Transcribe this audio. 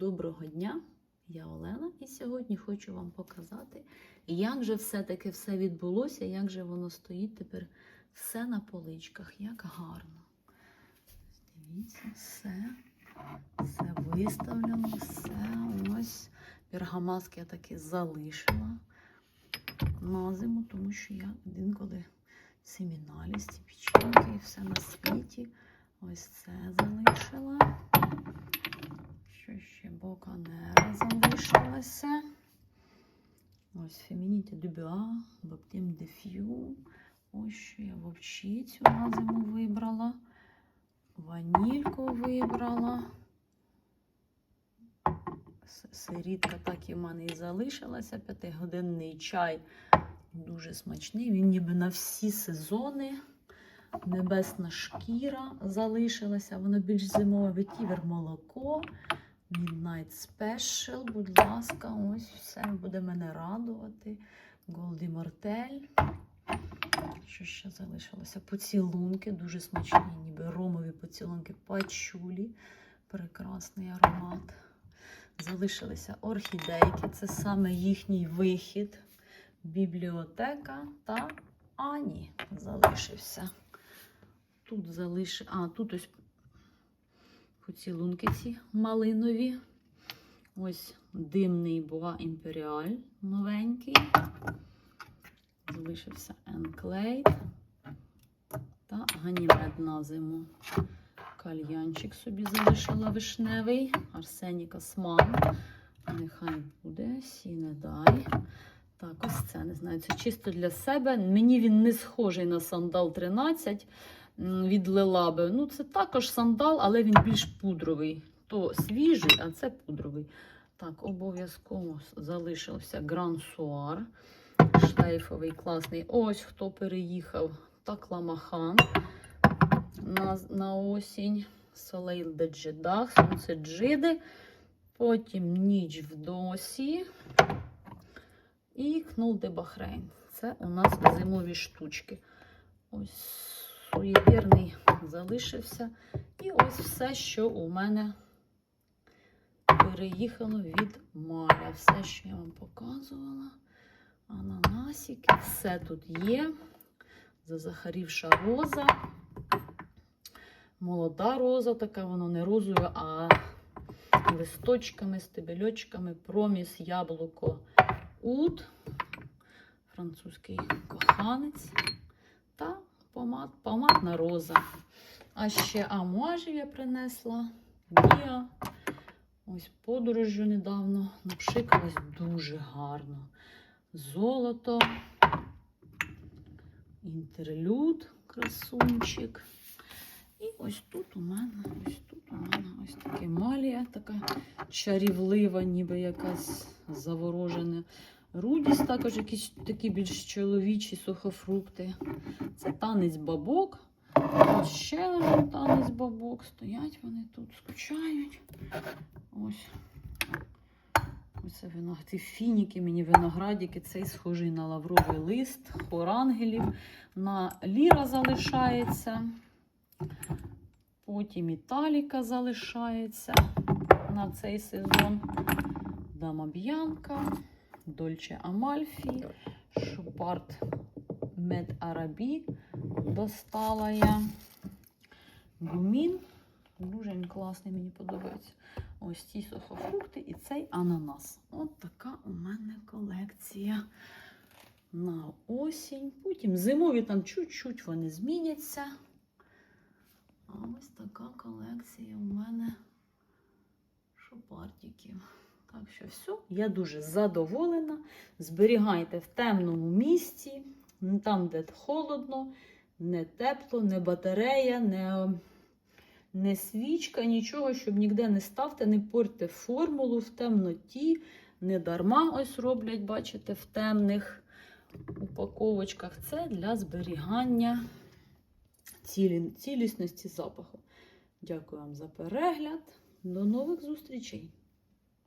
Доброго дня, я Олена, і сьогодні хочу вам показати, як же все-таки все відбулося, як же воно стоїть тепер все на поличках, як гарно. Дивіться, все, все виставлено, все ось. Пергамаски я таки залишила на зиму, тому що я інколи семіналі ці печеньки і все на світі. Ось це залишила. Що ще боканера залишилася. Ось Фемініті Дюбюа, Баптім Деф'ю. Ось що я вовчицю на зиму вибрала. Ванільку вибрала. Сирітка так і в мене і залишилася. П'ятигодинний чай. Дуже смачний. Він ніби на всі сезони. Небесна шкіра залишилася. Воно більш зимове ветівер молоко. Midnight Special, будь ласка, ось все буде мене радувати. Голді Мартель. Що ще залишилося? Поцілунки, дуже смачні, ніби ромові поцілунки, пачулі. Прекрасний аромат. Залишилися орхідейки, це саме їхній вихід. Бібліотека та Ані залишився. Тут залиш... А, тут ось поцілунки ці малинові. Ось димний Боа Імперіаль новенький. Залишився Енклейд та Ганімед на зиму. Кальянчик собі залишила вишневий. Арсенік Осман. Нехай буде, сінедай. Так, ось це не знаю. Це чисто для себе. Мені він не схожий на сандал 13 м, від Лелаби. Ну, це також сандал, але він більш пудровий. То свіжий, а це пудровий. Так, обов'язково залишився Гран Суар. Шлейфовий, класний. Ось хто переїхав. Такламахан на, на осінь. Солейл де Джедах. Сонце Джиди. Потім ніч в досі. І Кнул де Бахрейн. Це у нас зимові штучки. Ось суєвірний залишився. І ось все, що у мене переїхало від маля. Все, що я вам показувала. Ананасики, все тут є. Зазахарівша роза. Молода роза, така вона не розова, а листочками, стебельочками, проміс, яблуко, ут, французький коханець та помад, помадна роза. А ще амуажів я принесла. Діа. Ось подорожжю недавно напшикалась дуже гарно. Золото, інтерлюд, красунчик. І ось тут у мене, ось тут у мене ось таке малія, така чарівлива, ніби якась заворожена. Рудіс, також якісь такі більш чоловічі сухофрукти. Це танець бабок. Ще один танець бабок. Стоять вони тут, скучають. Ось. Ось це виноград. Ці фініки мені виноградики. Цей схожий на лавровий лист, хор ангелів. На ліра залишається. Потім Італіка залишається на цей сезон. Дама Б'янка, Дольче Амальфі, Шупарт Мед Арабі достала я. Гумін. Дуже він класний, мені подобається. Ось ці сухофрукти і цей ананас. От така у мене колекція на осінь. Потім зимові там чуть-чуть вони зміняться. А ось така колекція у мене шопартиків. Так що все, я дуже задоволена. Зберігайте в темному місці, там, де холодно, не тепло, не батарея, не, не свічка, нічого, щоб ніде не ставте, не портьте формулу в темноті. Не дарма ось роблять, бачите, в темних упаковочках. Це для зберігання цілі, цілісності запаху. Дякую вам за перегляд. До нових зустрічей!